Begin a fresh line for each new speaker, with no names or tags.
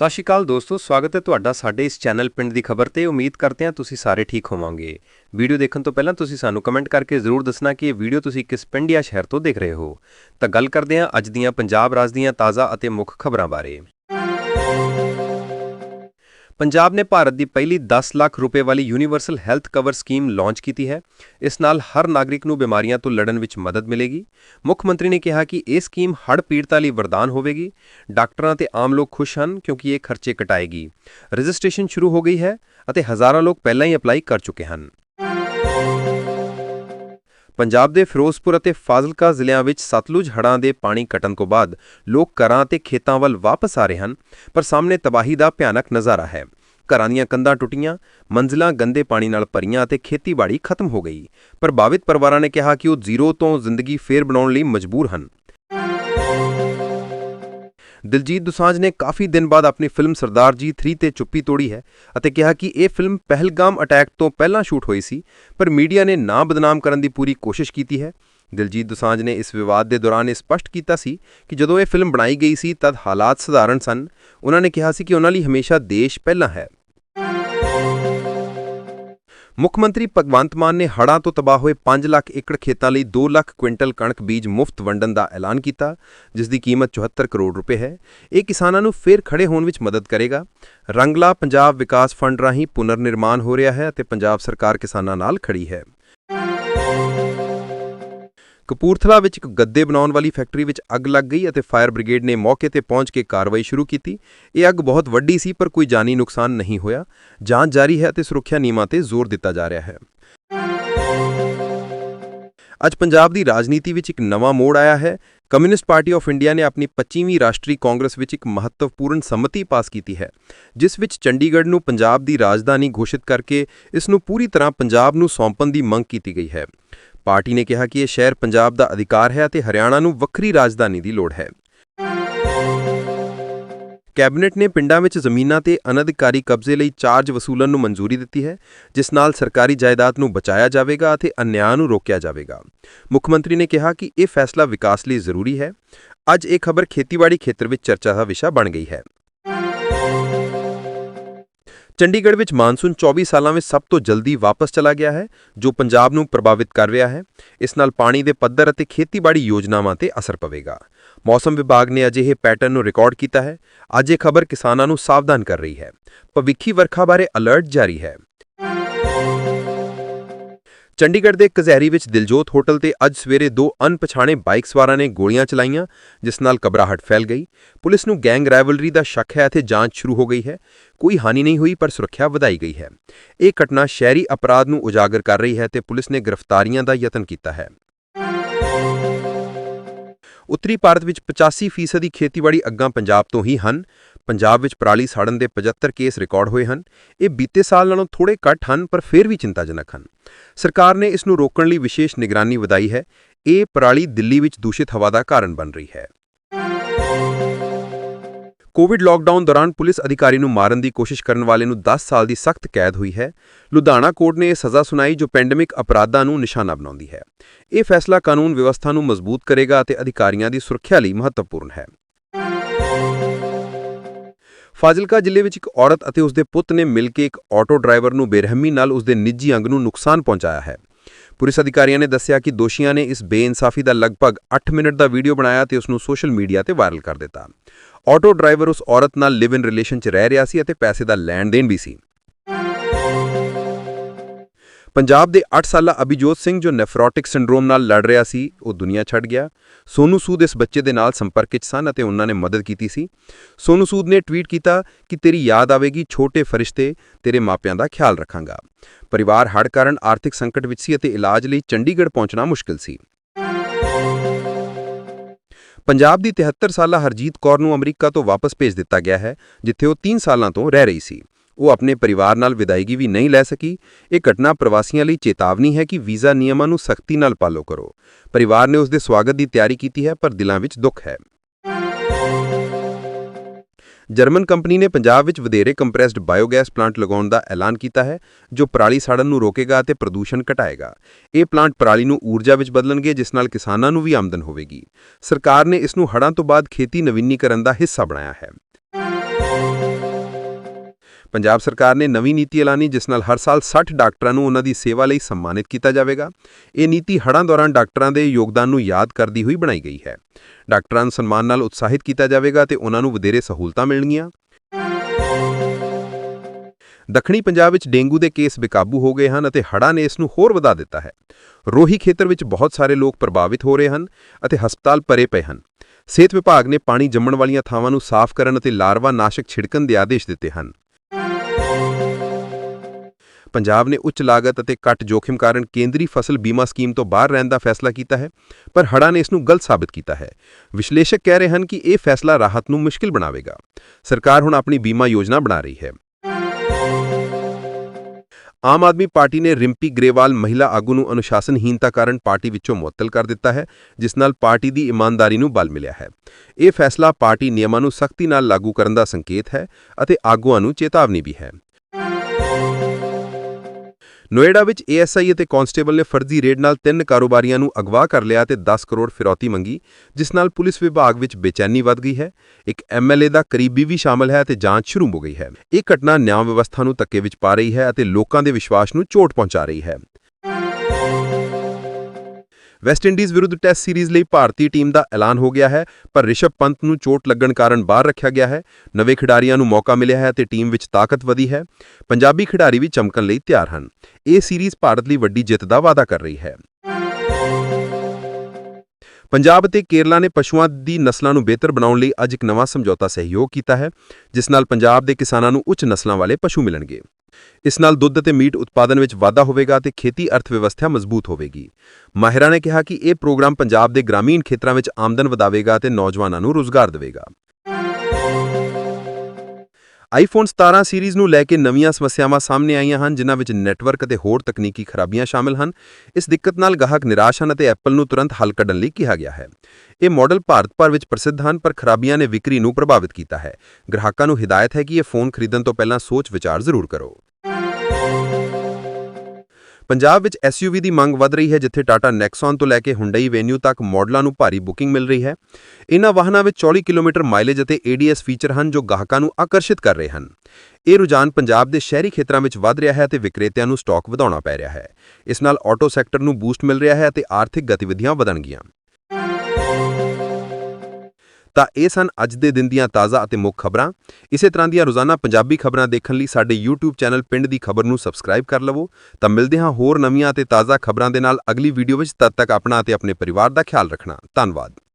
ਸਤਿ ਸ਼੍ਰੀ ਅਕਾਲ ਦੋਸਤੋ, ਸਵਾਗਤ ਹੈ ਤੁਹਾਡਾ ਸਾਡੇ ਇਸ ਚੈਨਲ ਪਿੰਡ ਦੀ ਖਬਰ ਤੇ। ਉਮੀਦ ਕਰਦੇ ਹਾਂ ਤੁਸੀਂ ਸਾਰੇ ਠੀਕ ਹੋਵੋਗੇ। ਵੀਡੀਓ ਦੇਖਣ ਤੋਂ ਪਹਿਲਾਂ ਤੁਸੀਂ ਸਾਨੂੰ ਕਮੈਂਟ ਕਰਕੇ ਜ਼ਰੂਰ ਦੱਸਣਾ ਕਿ ਇਹ ਵੀਡੀਓ ਤੁਸੀਂ ਕਿਸ ਪਿੰਡ ਜਾਂ ਸ਼ਹਿਰ ਤੋਂ ਦੇਖ ਰਹੇ ਹੋ। ਤਾਂ ਗੱਲ ਕਰਦੇ ਹਾਂ ਅੱਜ ਦੀਆਂ ਪੰਜਾਬ ਰਾਜ ਦੀਆਂ ਤਾਜ਼ਾ ਅਤੇ ਮੁੱਖ ਖਬਰਾਂ ਬਾਰੇ। ਪੰਜਾਬ ਨੇ ਭਾਰਤ ਦੀ ਪਹਿਲੀ 10 ਲੱਖ ਰੁਪਏ ਵਾਲੀ universal health cover scheme launch ਕੀਤੀ ਹੈ। ਇਸ ਨਾਲ ਹਰ ਨਾਗਰਿਕ ਨੂੰ ਬਿਮਾਰੀਆਂ ਤੋਂ ਲੜਨ ਵਿੱਚ ਮਦਦ ਮਿਲੇਗੀ। ਮੁੱਖ ਮੰਤਰੀ ਨੇ ਕਿਹਾ ਕਿ ਇਹ ਸਕੀਮ ਹੜ੍ਹ ਪੀੜਤਾਂ ਲਈ ਵਰਦਾਨ ਹੋਵੇਗੀ। ਡਾਕਟਰਾਂ ਤੇ ਆਮ ਲੋਕ ਖੁਸ਼ ਹਨ ਕਿਉਂਕਿ ਇਹ ਖਰਚੇ ਘਟਾਏਗੀ। ਰਜਿਸਟ੍ਰੇਸ਼ਨ ਸ਼ੁਰੂ ਹੋ ਗਈ ਹੈ ਅਤੇ ਹਜ਼ਾਰਾਂ ਲੋਕ ਪਹਿਲਾਂ ਹੀ ਅਪਲਾਈ ਕਰ ਚੁੱਕੇ ਹਨ। ਪੰਜਾਬ ਦੇ ਫਿਰੋਜ਼ਪੁਰ ਅਤੇ ਫਾਜ਼ਿਲਕਾ ਜ਼ਿਲ੍ਹਿਆਂ ਵਿੱਚ ਸਤਲੁਜ ਹੜ੍ਹਾਂ ਦੇ ਪਾਣੀ ਘਟਣ ਤੋਂ ਬਾਅਦ ਲੋਕ ਘਰਾਂ ਤੇ ਖੇਤਾਂ ਵੱਲ ਵਾਪਸ ਆ ਰਹੇ ਹਨ, ਪਰ ਸਾਹਮਣੇ ਤਬਾਹੀ ਦਾ ਭਿਆਨਕ ਨਜ਼ਾਰਾ ਹੈ। ਘਰਾਂ ਦੀਆਂ ਕੰਧਾਂ ਟੁੱਟੀਆਂ, ਮੰਜ਼ਿਲਾਂ ਗੰਦੇ ਪਾਣੀ ਨਾਲ ਭਰੀਆਂ ਅਤੇ ਖੇਤੀਬਾੜੀ ਖਤਮ ਹੋ ਗਈ। ਪ੍ਰਭਾਵਿਤ ਪਰਿਵਾਰਾਂ ਨੇ ਕਿਹਾ ਕਿ ਉਹ ਜ਼ੀਰੋ ਤੋਂ ਜ਼ਿੰਦਗੀ ਫੇਰ ਬਣਾਉਣ ਲਈ ਮਜਬੂਰ ਹਨ। ਦਿਲਜੀਤ ਦੁਸਾਂਝ ਨੇ ਕਾਫੀ ਦਿਨ ਬਾਅਦ ਆਪਣੀ ਫਿਲਮ ਸਰਦਾਰ ਜੀ 3 ਤੇ ਚੁੱਪੀ ਤੋੜੀ ਹੈ ਅਤੇ ਕਿਹਾ ਕਿ ਇਹ ਫਿਲਮ ਪਹਿਲਗਾਮ ਅਟੈਕ ਤੋਂ ਪਹਿਲਾਂ ਸ਼ੂਟ ਹੋਈ ਸੀ, ਪਰ ਮੀਡੀਆ ਨੇ ਨਾ ਬਦਨਾਮ ਕਰਨ ਦੀ ਪੂਰੀ ਕੋਸ਼ਿਸ਼ ਕੀਤੀ ਹੈ। ਦਿਲਜੀਤ ਦੁਸਾਂਝ ਨੇ ਇਸ ਵਿਵਾਦ ਦੇ ਦੌਰਾਨ ਇਹ ਸਪਸ਼ਟ ਕੀਤਾ ਸੀ ਕਿ ਜਦੋਂ ਇਹ ਫਿਲਮ ਬਣਾਈ ਗਈ ਸੀ ਤਦ ਹਾਲਾਤ ਸਧਾਰਨ ਸਨ। ਉਹਨਾਂ ਨੇ ਕਿਹਾ ਸੀ ਕਿ ਉਹਨਾਂ ਲਈ ਹਮੇਸ਼ਾ ਦੇਸ਼ ਪਹਿਲਾਂ ਹੈ। ਮੁੱਖ ਮੰਤਰੀ ਭਗਵੰਤ ਮਾਨ ਨੇ ਹੜ੍ਹਾਂ ਤੋਂ ਤਬਾਹ ਹੋਏ 5 ਲੱਖ ਏਕੜ ਖੇਤਾਂ ਲਈ 2 ਲੱਖ ਕੁਇੰਟਲ ਕਣਕ ਬੀਜ ਮੁਫਤ ਵੰਡਣ ਦਾ ਐਲਾਨ ਕੀਤਾ, ਜਿਸ ਦੀ ਕੀਮਤ 74 ਕਰੋੜ ਰੁਪਏ ਹੈ। ਇਹ ਕਿਸਾਨਾਂ ਨੂੰ ਫੇਰ ਖੜੇ ਹੋਣ ਵਿੱਚ ਮਦਦ ਕਰੇਗਾ। ਰੰਗਲਾ ਪੰਜਾਬ ਵਿਕਾਸ ਫੰਡ ਰਾਹੀਂ ਪੁਨਰ ਨਿਰਮਾਣ ਹੋ ਰਿਹਾ ਹੈ ਅਤੇ ਪੰਜਾਬ ਸਰਕਾਰ ਕਿਸਾਨਾਂ ਨਾਲ ਖੜੀ ਹੈ। ਕਪੂਰਥਲਾ ਵਿੱਚ ਇੱਕ ਗੱਦੇ ਬਣਾਉਣ ਵਾਲੀ ਫੈਕਟਰੀ ਵਿੱਚ ਅੱਗ ਲੱਗ ਗਈ ਅਤੇ ਫਾਇਰ ਬ੍ਰਿਗੇਡ ਨੇ ਮੌਕੇ ਤੇ ਪਹੁੰਚ ਕੇ ਕਾਰਵਾਈ ਸ਼ੁਰੂ ਕੀਤੀ। ਇਹ ਅੱਗ ਬਹੁਤ ਵੱਡੀ ਸੀ, ਪਰ ਕੋਈ ਜਾਨੀ ਨੁਕਸਾਨ ਨਹੀਂ ਹੋਇਆ। ਜਾਂਚ ਜਾਰੀ ਹੈ ਅਤੇ ਸੁਰੱਖਿਆ ਨਿਯਮਾਂ ਤੇ ਜ਼ੋਰ ਦਿੱਤਾ ਜਾ ਰਿਹਾ ਹੈ। ਅੱਜ ਪੰਜਾਬ ਦੀ ਰਾਜਨੀਤੀ ਵਿੱਚ ਇੱਕ ਨਵਾਂ ਮੋੜ ਆਇਆ ਹੈ। ਕਮਿਊਨਿਸਟ ਪਾਰਟੀ ਆਫ ਇੰਡੀਆ ਨੇ ਆਪਣੀ 25ਵੀਂ ਰਾਸ਼ਟਰੀ ਕਾਂਗਰਸ ਵਿੱਚ ਇੱਕ ਮਹੱਤਵਪੂਰਨ ਸੰਮਤੀ ਪਾਸ ਕੀਤੀ ਹੈ, ਜਿਸ ਵਿੱਚ ਚੰਡੀਗੜ੍ਹ ਨੂੰ ਪੰਜਾਬ ਦੀ ਰਾਜਧਾਨੀ ਘੋਸ਼ਿਤ ਕਰਕੇ ਇਸ ਨੂੰ ਪੂਰੀ ਤਰ੍ਹਾਂ ਪੰਜਾਬ ਨੂੰ ਸੌਂਪਣ ਦੀ ਮੰਗ ਕੀਤੀ ਗਈ ਹੈ। ਪਾਰਟੀ ਨੇ ਕਿਹਾ ਕਿ ਇਹ ਸ਼ਹਿਰ ਪੰਜਾਬ ਦਾ ਅਧਿਕਾਰ ਹੈ ਅਤੇ ਹਰਿਆਣਾ ਨੂੰ ਵੱਖਰੀ ਰਾਜਧਾਨੀ ਦੀ ਲੋੜ ਹੈ। ਕੈਬਨਿਟ ਨੇ ਪਿੰਡਾਂ ਵਿੱਚ ਜ਼ਮੀਨਾਂ ਤੇ ਅਨਧਿਕਾਰੀ ਕਬਜ਼ੇ ਲਈ ਚਾਰਜ ਵਸੂਲਣ ਨੂੰ ਮਨਜ਼ੂਰੀ ਦਿੱਤੀ ਹੈ, ਜਿਸ ਨਾਲ ਸਰਕਾਰੀ ਜਾਇਦਾਦ ਨੂੰ ਬਚਾਇਆ ਜਾਵੇਗਾ ਅਤੇ ਅਨਿਆਂ ਨੂੰ ਰੋਕਿਆ ਜਾਵੇਗਾ। ਮੁੱਖ ਮੰਤਰੀ ਨੇ ਕਿਹਾ ਕਿ ਇਹ ਫੈਸਲਾ ਵਿਕਾਸ ਲਈ ਜ਼ਰੂਰੀ ਹੈ। ਅੱਜ ਇਹ ਖਬਰ ਖੇਤੀਬਾੜੀ ਖੇਤਰ ਵਿੱਚ ਚਰਚਾ ਦਾ ਵਿਸ਼ਾ ਬਣ ਗਈ ਹੈ। ਚੰਡੀਗੜ੍ਹ ਵਿੱਚ ਮਾਨਸੂਨ 24 ਸਾਲਾਂ ਵਿੱਚ ਸਭ ਤੋਂ ਜਲਦੀ ਵਾਪਸ ਚਲਾ ਗਿਆ ਹੈ, ਜੋ ਪੰਜਾਬ ਨੂੰ ਪ੍ਰਭਾਵਿਤ ਕਰ ਰਿਹਾ ਹੈ। ਇਸ ਨਾਲ ਪਾਣੀ ਦੇ ਪੱਧਰ ਅਤੇ ਖੇਤੀਬਾੜੀ ਯੋਜਨਾਵਾਂ ਤੇ ਅਸਰ ਪਵੇਗਾ। ਮੌਸਮ ਵਿਭਾਗ ਨੇ ਅਜਿਹੇ ਪੈਟਰਨ ਨੂੰ ਰਿਕਾਰਡ ਕੀਤਾ ਹੈ। ਅੱਜ ਇਹ ਖਬਰ ਕਿਸਾਨਾਂ ਨੂੰ ਸਾਵਧਾਨ ਕਰ ਰਹੀ ਹੈ। ਭਵਿੱਖੀ ਵਰਖਾ ਬਾਰੇ ਅਲਰਟ ਜਾਰੀ ਹੈ। ਚੰਡੀਗੜ੍ਹ ਦੇ ਕਜ਼ੈਰੀ ਵਿੱਚ ਦਿਲਜੋਤ ਹੋਟਲ ਤੇ ਅੱਜ ਸਵੇਰੇ ਦੋ ਅਣਪਛਾਣੇ ਬਾਈਕ ਸਵਾਰਾਂ ਨੇ ਗੋਲੀਆਂ ਚਲਾਈਆਂ, ਜਿਸ ਨਾਲ ਘਬਰਾਹਟ ਫੈਲ ਗਈ। ਪੁਲਿਸ ਨੂੰ ਗੈਂਗ ਰਾਈਵਲਰੀ ਦਾ ਸ਼ੱਕ ਹੈ ਅਤੇ ਜਾਂਚ ਸ਼ੁਰੂ ਹੋ ਗਈ ਹੈ। ਕੋਈ ਹਾਨੀ ਨਹੀਂ ਹੋਈ, ਪਰ ਸੁਰੱਖਿਆ ਵਧਾਈ ਗਈ ਹੈ। ਇਹ ਘਟਨਾ ਸ਼ਹਿਰੀ ਅਪਰਾਧ ਨੂੰ ਉਜਾਗਰ ਕਰ ਰਹੀ ਹੈ ਤੇ ਪੁਲਿਸ ਨੇ ਗ੍ਰਿਫਤਾਰੀਆਂ ਦਾ ਯਤਨ ਕੀਤਾ ਹੈ। ਉੱਤਰੀ ਭਾਰਤ ਵਿੱਚ 85% ਦੀ ਖੇਤੀਬਾੜੀ ਅੱਗਾਂ ਪੰਜਾਬ ਤੋਂ ਹੀ ਹਨ। ਪੰਜਾਬ ਵਿੱਚ ਪਰਾਲੀ ਸਾੜਨ ਦੇ 75 ਕੇਸ ਰਿਕਾਰਡ ਹੋਏ ਹਨ। ਇਹ ਬੀਤੇ ਸਾਲ ਨਾਲੋਂ ਥੋੜੇ ਘੱਟ ਹਨ, ਪਰ ਫਿਰ ਵੀ ਚਿੰਤਾਜਨਕ ਹਨ। ਸਰਕਾਰ ਨੇ ਇਸ ਨੂੰ ਰੋਕਣ ਲਈ ਵਿਸ਼ੇਸ਼ ਨਿਗਰਾਨੀ ਵਧਾਈ ਹੈ। ਇਹ ਪਰਾਲੀ ਦਿੱਲੀ ਵਿੱਚ ਦੂਸ਼ਿਤ ਹਵਾ ਦਾ ਕਾਰਨ ਬਣ ਰਹੀ ਹੈ। ਕੋਵਿਡ ਲਾਕਡਾਊਨ ਦੌਰਾਨ ਪੁਲਿਸ ਅਧਿਕਾਰੀ ਨੂੰ ਮਾਰਨ ਦੀ ਕੋਸ਼ਿਸ਼ ਕਰਨ ਵਾਲੇ ਨੂੰ 10 ਸਾਲ ਦੀ ਸਖਤ ਕੈਦ ਹੋਈ ਹੈ। ਲੁਧਿਆਣਾ ਕੋਰਟ ਨੇ ਇਹ ਸਜ਼ਾ ਸੁਣਾਈ ਜੋ ਪੈਂਡੇਮਿਕ ਅਪਰਾਧਾਂ ਨੂੰ ਨਿਸ਼ਾਨਾ ਬਣਾਉਂਦੀ ਹੈ। ਇਹ ਫੈਸਲਾ ਕਾਨੂੰਨ ਵਿਵਸਥਾ ਨੂੰ ਮਜ਼ਬੂਤ ਕਰੇਗਾ ਅਤੇ ਅਧਿਕਾਰੀਆਂ ਦੀ ਸੁਰੱਖਿਆ ਲਈ ਮਹੱਤਵਪੂਰਨ ਹੈ। ਫਾਜ਼ਿਲਕਾ ਜ਼ਿਲ੍ਹੇ ਵਿੱਚ ਇੱਕ ਔਰਤ ਅਤੇ ਉਸਦੇ ਪੁੱਤ ਨੇ ਮਿਲ ਕੇ ਇੱਕ ਆਟੋ ਡਰਾਈਵਰ ਨੂੰ ਬੇਰਹਿਮੀ ਨਾਲ ਉਸਦੇ ਨਿੱਜੀ ਅੰਗ ਨੂੰ ਨੁਕਸਾਨ ਪਹੁੰਚਾਇਆ ਹੈ। ਪੁਲਿਸ ਅਧਿਕਾਰੀਆਂ ਨੇ ਦੱਸਿਆ ਕਿ ਦੋਸ਼ੀਆਂ ਨੇ ਇਸ ਬੇਇਨਸਾਫੀ ਦਾ ਲਗਭਗ 8 ਮਿੰਟ ਦਾ ਵੀਡੀਓ ਬਣਾਇਆ ਤੇ ਉਸ ਨੂੰ ਸੋਸ਼ਲ ਮੀਡੀਆ ਤੇ ਵਾਇਰਲ ਕਰ ਦਿੱਤਾ। ਆਟੋ ਡਰਾਈਵਰ ਉਸ ਔਰਤ ਨਾਲ ਲਿਵ ਇਨ ਰਿਲੇਸ਼ਨ 'ਚ ਰਹਿ ਰਿਹਾ ਸੀ ਅਤੇ ਪੈਸੇ ਦਾ ਲੈਣ ਦੇਣ ਵੀ ਸੀ। ਪੰਜਾਬ ਦੇ 8 ਸਾਲਾ ਅਭਿਜੋਤ ਸਿੰਘ ਜੋ ਨੈਫਰੋਟਿਕ ਸਿੰਡਰੋਮ ਨਾਲ ਲੜ ਰਿਹਾ ਸੀ, ਉਹ ਦੁਨੀਆ ਛੱਡ ਗਿਆ। ਸੋਨੂ ਸੂਦ ਇਸ ਬੱਚੇ ਦੇ ਨਾਲ ਸੰਪਰਕ ਵਿੱਚ ਸਨ ਅਤੇ ਉਹਨਾਂ ਨੇ ਮਦਦ ਕੀਤੀ ਸੀ। ਸੋਨੂ ਸੂਦ ਨੇ ਟਵੀਟ ਕੀਤਾ ਕਿ ਤੇਰੀ ਯਾਦ ਆਵੇਗੀ, ਛੋਟੇ ਫਰਿਸ਼ਤੇ, ਤੇਰੇ ਮਾਪਿਆਂ ਦਾ ਖਿਆਲ ਰੱਖਾਂਗਾ। ਪਰਿਵਾਰ ਹੜ੍ਹ ਕਾਰਨ ਆਰਥਿਕ ਸੰਕਟ ਵਿੱਚ ਸੀ ਅਤੇ ਇਲਾਜ ਲਈ ਚੰਡੀਗੜ੍ਹ ਪਹੁੰਚਣਾ ਮੁਸ਼ਕਲ ਸੀ। ਪੰਜਾਬ ਦੀ 73 ਸਾਲਾ ਹਰਜੀਤ ਕੌਰ ਨੂੰ ਅਮਰੀਕਾ ਤੋਂ ਵਾਪਸ ਭੇਜ ਦਿੱਤਾ ਗਿਆ ਹੈ, ਜਿੱਥੇ ਉਹ 3 ਸਾਲਾਂ ਤੋਂ ਰਹਿ ਰਹੀ ਸੀ। ਉਹ ਆਪਣੇ ਪਰਿਵਾਰ ਨਾਲ ਵਿਦਾਇਗੀ ਵੀ ਨਹੀਂ ਲੈ ਸਕੀ। ਇਹ ਘਟਨਾ ਪ੍ਰਵਾਸੀਆਂ ਲਈ ਚੇਤਾਵਨੀ ਹੈ ਕਿ ਵੀਜ਼ਾ ਨਿਯਮਾਂ ਨੂੰ ਸਖਤੀ ਨਾਲ ਪਾਲੋ ਕਰੋ। ਪਰਿਵਾਰ ਨੇ ਉਸ ਦੇ ਸਵਾਗਤ ਦੀ ਤਿਆਰੀ ਕੀਤੀ ਹੈ, ਪਰ ਦਿਲਾਂ ਵਿੱਚ ਦੁੱਖ ਹੈ। ਜਰਮਨ ਕੰਪਨੀ ਨੇ ਪੰਜਾਬ ਵਿੱਚ ਵਧੇਰੇ ਕੰਪਰੈਸਡ ਬਾਇਓਗੈਸ ਪਲਾਂਟ ਲਗਾਉਣ ਦਾ ਐਲਾਨ ਕੀਤਾ ਹੈ, ਜੋ ਪਰਾਲੀ ਸਾੜਨ ਨੂੰ ਰੋਕੇਗਾ ਅਤੇ ਪ੍ਰਦੂਸ਼ਣ ਘਟਾਏਗਾ। ਇਹ ਪਲਾਂਟ ਪਰਾਲੀ ਨੂੰ ਊਰਜਾ ਵਿੱਚ ਬਦਲਣਗੇ, ਜਿਸ ਨਾਲ ਕਿਸਾਨਾਂ ਨੂੰ ਵੀ ਆਮਦਨ ਹੋਵੇਗੀ। ਸਰਕਾਰ ਨੇ ਇਸ ਨੂੰ ਹੜ੍ਹਾਂ ਤੋਂ ਬਾਅਦ ਖੇਤੀ ਨਵੀਨੀਕਰਨ ਦਾ ਹਿੱਸਾ ਬਣਾਇਆ ਹੈ। ਪੰਜਾਬ ਸਰਕਾਰ ਨੇ ਨਵੀਂ ਨੀਤੀ ਐਲਾਨੀ ਜਿਸ ਨਾਲ ਹਰ ਸਾਲ 60 ਡਾਕਟਰਾਂ ਨੂੰ ਉਹਨਾਂ ਦੀ ਸੇਵਾ ਲਈ ਸਨਮਾਨਿਤ ਕੀਤਾ ਜਾਵੇਗਾ। ਇਹ ਨੀਤੀ ਹੜ੍ਹਾਂ ਦੌਰਾਨ ਡਾਕਟਰਾਂ ਦੇ ਯੋਗਦਾਨ ਨੂੰ ਯਾਦ ਕਰਦੀ ਹੋਈ ਬਣਾਈ ਗਈ ਹੈ। ਡਾਕਟਰਾਂ ਨੂੰ ਸਨਮਾਨ ਨਾਲ ਉਤਸ਼ਾਹਿਤ ਕੀਤਾ ਜਾਵੇਗਾ ਤੇ ਉਹਨਾਂ ਨੂੰ ਵਧੇਰੇ ਸਹੂਲਤਾਂ ਮਿਲਣਗੀਆਂ। ਦੱਖਣੀ ਪੰਜਾਬ ਵਿੱਚ ਡੇਂਗੂ ਦੇ ਕੇਸ ਬੇਕਾਬੂ ਹੋ ਗਏ ਹਨ ਅਤੇ ਹੜ੍ਹਾਂ ਨੇ ਇਸ ਨੂੰ ਹੋਰ ਵਧਾ ਦਿੱਤਾ ਹੈ। ਰੋਹੀ ਖੇਤਰ ਵਿੱਚ ਬਹੁਤ ਸਾਰੇ ਲੋਕ ਪ੍ਰਭਾਵਿਤ ਹੋ ਰਹੇ ਹਨ ਅਤੇ ਹਸਪਤਾਲ ਭਰੇ ਪਏ ਹਨ। ਸਿਹਤ ਵਿਭਾਗ ਨੇ ਪਾਣੀ ਜੰਮਣ ਵਾਲੀਆਂ ਥਾਵਾਂ ਨੂੰ ਸਾਫ਼ ਕਰਨ ਅਤੇ ਲਾਰਵਾ ਨਾਸ਼ਕ ਛਿੜਕਣ ਦੇ ਆਦੇਸ਼ ਦਿੱਤੇ ਹਨ। ਪੰਜਾਬ ਨੇ ਉੱਚ ਲਾਗਤ ਅਤੇ ਘੱਟ ਜੋਖਿਮ ਕਾਰਨ ਕੇਂਦਰੀ ਫਸਲ ਬੀਮਾ ਸਕੀਮ ਤੋਂ ਬਾਹਰ ਰਹਿਣ ਦਾ ਫੈਸਲਾ ਕੀਤਾ ਹੈ, ਪਰ ਹੜ੍ਹਾਂ ਨੇ ਇਸ ਨੂੰ ਗਲਤ ਸਾਬਿਤ ਕੀਤਾ ਹੈ। ਵਿਸ਼ਲੇਸ਼ਕ ਕਹਿ ਰਹੇ ਹਨ ਕਿ ਇਹ ਫੈਸਲਾ ਰਾਹਤ ਨੂੰ ਮੁਸ਼ਕਿਲ ਬਣਾਵੇਗਾ। ਸਰਕਾਰ ਹੁਣ ਆਪਣੀ ਬੀਮਾ ਯੋਜਨਾ ਬਣਾ ਰਹੀ ਹੈ। ਆਮ ਆਦਮੀ ਪਾਰਟੀ ਨੇ ਰਿੰਪੀ ਗਰੇਵਾਲ ਮਹਿਲਾ ਆਗੂ ਨੂੰ ਅਨੁਸ਼ਾਸਨਹੀਨਤਾ ਕਾਰਨ ਪਾਰਟੀ ਵਿੱਚੋਂ ਮੁਅੱਤਲ ਕਰ ਦਿੱਤਾ ਹੈ, ਜਿਸ ਨਾਲ ਪਾਰਟੀ ਦੀ ਇਮਾਨਦਾਰੀ ਨੂੰ ਬਲ ਮਿਲਿਆ ਹੈ। ਇਹ ਫੈਸਲਾ ਪਾਰਟੀ ਨਿਯਮਾਂ ਨੂੰ ਸਖਤੀ ਨਾਲ ਲਾਗੂ ਕਰਨ ਦਾ ਸੰਕੇਤ ਹੈ ਅਤੇ ਆਗੂਆਂ ਨੂੰ ਚੇਤਾਵਨੀ ਵੀ ਹੈ। ਨੋਇਡਾ ਵਿੱਚ ਏਐਸਆਈ ਅਤੇ ਕਾਂਸਟੇਬਲ ਨੇ ਫਰਜ਼ੀ ਰੇਡ ਨਾਲ ਤਿੰਨ ਕਾਰੋਬਾਰੀਆਂ ਨੂੰ ਅਗਵਾ ਕਰ ਲਿਆ ਤੇ 10 ਕਰੋੜ ਫਿਰੌਤੀ ਮੰਗੀ, ਜਿਸ ਨਾਲ ਪੁਲਿਸ ਵਿਭਾਗ ਵਿੱਚ ਬੇਚੈਨੀ ਵੱਧ ਗਈ ਹੈ। ਇੱਕ ਐਮਐਲਏ ਦਾ ਕਰੀਬੀ ਵੀ ਸ਼ਾਮਲ ਹੈ ਤੇ ਜਾਂਚ ਸ਼ੁਰੂ ਹੋ ਗਈ ਹੈ। ਇਹ ਘਟਨਾ ਨਿਆਂ ਵਿਵਸਥਾ ਨੂੰ ਧੱਕੇ ਵਿੱਚ ਪਾ ਰਹੀ ਹੈ ਅਤੇ ਲੋਕਾਂ ਦੇ ਵਿਸ਼ਵਾਸ ਨੂੰ ਚੋਟ ਪਹੁੰਚਾ ਰਹੀ ਹੈ। ਵੈਸਟ ਇੰਡੀਜ਼ ਵਿਰੁੱਧ ਟੈਸਟ ਸੀਰੀਜ਼ ਲਈ ਭਾਰਤੀ ਟੀਮ ਦਾ ਐਲਾਨ ਹੋ ਗਿਆ ਹੈ, ਪਰ ਰਿਸ਼ਭ ਪੰਤ ਨੂੰ ਚੋਟ ਲੱਗਣ ਕਾਰਨ ਬਾਹਰ ਰੱਖਿਆ ਗਿਆ ਹੈ। ਨਵੇਂ ਖਿਡਾਰੀਆਂ ਨੂੰ ਮੌਕਾ ਮਿਲਿਆ ਹੈ ਤੇ ਟੀਮ ਵਿੱਚ ਤਾਕਤ ਵਧੀ ਹੈ। ਪੰਜਾਬੀ ਖਿਡਾਰੀ ਵੀ ਚਮਕਣ ਲਈ ਤਿਆਰ ਹਨ। ਇਹ ਸੀਰੀਜ਼ ਭਾਰਤ ਲਈ ਵੱਡੀ ਜਿੱਤ ਦਾ ਵਾਅਦਾ ਕਰ ਰਹੀ ਹੈ। ਪੰਜਾਬ ਅਤੇ ਕੇਰਲਾ ਨੇ ਪਸ਼ੂਆਂ ਦੀ ਨਸਲਾਂ ਨੂੰ ਬਿਹਤਰ ਬਣਾਉਣ ਲਈ ਅੱਜ ਇੱਕ ਨਵਾਂ ਸਮਝੌਤਾ ਸਹਿਯੋਗ ਕੀਤਾ ਹੈ, ਜਿਸ ਨਾਲ ਪੰਜਾਬ ਦੇ ਕਿਸਾਨਾਂ ਨੂੰ ਉੱਚ ਨਸਲਾਂ ਵਾਲੇ ਪਸ਼ੂ ਮਿਲਣਗੇ। ਇਸ ਨਾਲ ਦੁੱਧ ਅਤੇ ਮੀਟ ਉਤਪਾਦਨ ਵਿੱਚ ਵਾਧਾ ਹੋਵੇਗਾ ਤੇ ਖੇਤੀ ਅਰਥ ਵਿਵਸਥਾ ਮਜ਼ਬੂਤ ਹੋਵੇਗੀ। ਮਾਹਿਰਾਂ ਨੇ ਕਿਹਾ ਕਿ ਇਹ ਪ੍ਰੋਗਰਾਮ ਪੰਜਾਬ ਦੇ ਗ੍ਰਾਮੀਣ ਖੇਤਰਾਂ ਵਿੱਚ ਆਮਦਨ ਵਧਾਵੇਗਾ ਤੇ ਨੌਜਵਾਨਾਂ ਨੂੰ ਰੋਜ਼ਗਾਰ ਦੇਵੇਗਾ। ਆਈਫੋਨ 17 ਸੀਰੀਜ਼ ਨੂੰ ਲੈ ਕੇ ਨਵੀਆਂ ਸਮੱਸਿਆਵਾਂ ਸਾਹਮਣੇ ਆਈਆਂ ਹਨ, ਜਿਨ੍ਹਾਂ ਵਿੱਚ ਨੈਟਵਰਕ ਅਤੇ ਹੋਰ ਤਕਨੀਕੀ ਖਰਾਬੀਆਂ ਸ਼ਾਮਲ ਹਨ। ਇਸ ਦਿੱਕਤ ਨਾਲ ਗਾਹਕ ਨਿਰਾਸ਼ ਹਨ ਅਤੇ ਐਪਲ ਨੂੰ ਤੁਰੰਤ ਹੱਲ ਕੱਢਣ ਲਈ ਕਿਹਾ ਗਿਆ ਹੈ। ਇਹ ਮਾਡਲ ਭਾਰਤ ਭਰ ਵਿੱਚ ਪ੍ਰਸਿੱਧ ਹਨ, ਪਰ ਖਰਾਬੀਆਂ ਨੇ ਵਿਕਰੀ ਨੂੰ ਪ੍ਰਭਾਵਿਤ ਕੀਤਾ ਹੈ। ਗ੍ਰਾਹਕਾਂ ਨੂੰ ਹਦਾਇਤ ਹੈ ਕਿ ਇਹ ਫੋਨ ਖਰੀਦਣ ਤੋਂ ਪਹਿਲਾਂ ਸੋਚ ਵਿਚਾਰ ਜ਼ਰੂਰ ਕਰੋ। ਪੰਜਾਬ ਵਿੱਚ ਐਸਯੂਵੀ ਦੀ ਮੰਗ ਵਧ ਰਹੀ ਹੈ, ਜਿੱਥੇ ਟਾਟਾ ਨੈਕਸਨ ਤੋਂ ਲੈ ਕੇ ਹੁੰਡਈ ਵੈਨਿਊ ਤੱਕ ਮਾਡਲਾਂ ਨੂੰ ਭਾਰੀ ਬੁਕਿੰਗ ਮਿਲ ਰਹੀ ਹੈ। ਇਹਨਾਂ ਵਾਹਨਾਂ ਵਿੱਚ 40 ਕਿਲੋਮੀਟਰ ਮਾਈਲੇਜ ਅਤੇ ਏਡੀਐਸ ਫੀਚਰ ਹਨ, ਜੋ ਗਾਹਕਾਂ ਨੂੰ ਆਕਰਸ਼ਿਤ ਕਰ ਰਹੇ ਹਨ। ਇਹ ਰੁਝਾਨ ਪੰਜਾਬ ਦੇ ਸ਼ਹਿਰੀ ਖੇਤਰਾਂ ਵਿੱਚ ਵਧ ਰਿਹਾ ਹੈ ਤੇ ਵਿਕਰੇਤਿਆਂ ਨੂੰ ਸਟਾਕ ਵਧਾਉਣਾ ਪੈ ਰਿਹਾ ਹੈ। ਇਸ ਨਾਲ ਆਟੋ ਸੈਕਟਰ ਨੂੰ ਬੂਸਟ ਮਿਲ ਰਿਹਾ ਹੈ ਅਤੇ ਆਰਥਿਕ ਗਤੀਵਿਧੀਆਂ ਵਧਣਗੀਆਂ। ਤਾਂ ਇਹ ਸਨ ਅੱਜ ਦੇ ਦਿਨ ਦੀਆਂ ਤਾਜ਼ਾ ਅਤੇ ਮੁੱਖ ਖਬਰਾਂ। ਇਸੇ ਤਰ੍ਹਾਂ ਦੀਆਂ ਰੋਜ਼ਾਨਾ ਪੰਜਾਬੀ ਖਬਰਾਂ ਦੇਖਣ ਲਈ ਸਾਡੇ YouTube ਚੈਨਲ ਪਿੰਡ ਦੀ ਖਬਰ ਨੂੰ ਸਬਸਕ੍ਰਾਈਬ ਕਰ ਲਵੋ। ਤਾਂ ਮਿਲਦੇ ਹਾਂ ਹੋਰ ਨਵੀਆਂ ਅਤੇ ਤਾਜ਼ਾ ਖਬਰਾਂ ਦੇ ਨਾਲ ਅਗਲੀ ਵੀਡੀਓ ਵਿੱਚ। ਤਦ ਤੱਕ ਆਪਣਾ ਅਤੇ ਆਪਣੇ ਪਰਿਵਾਰ ਦਾ ਖਿਆਲ ਰੱਖਣਾ। ਧੰਨਵਾਦ।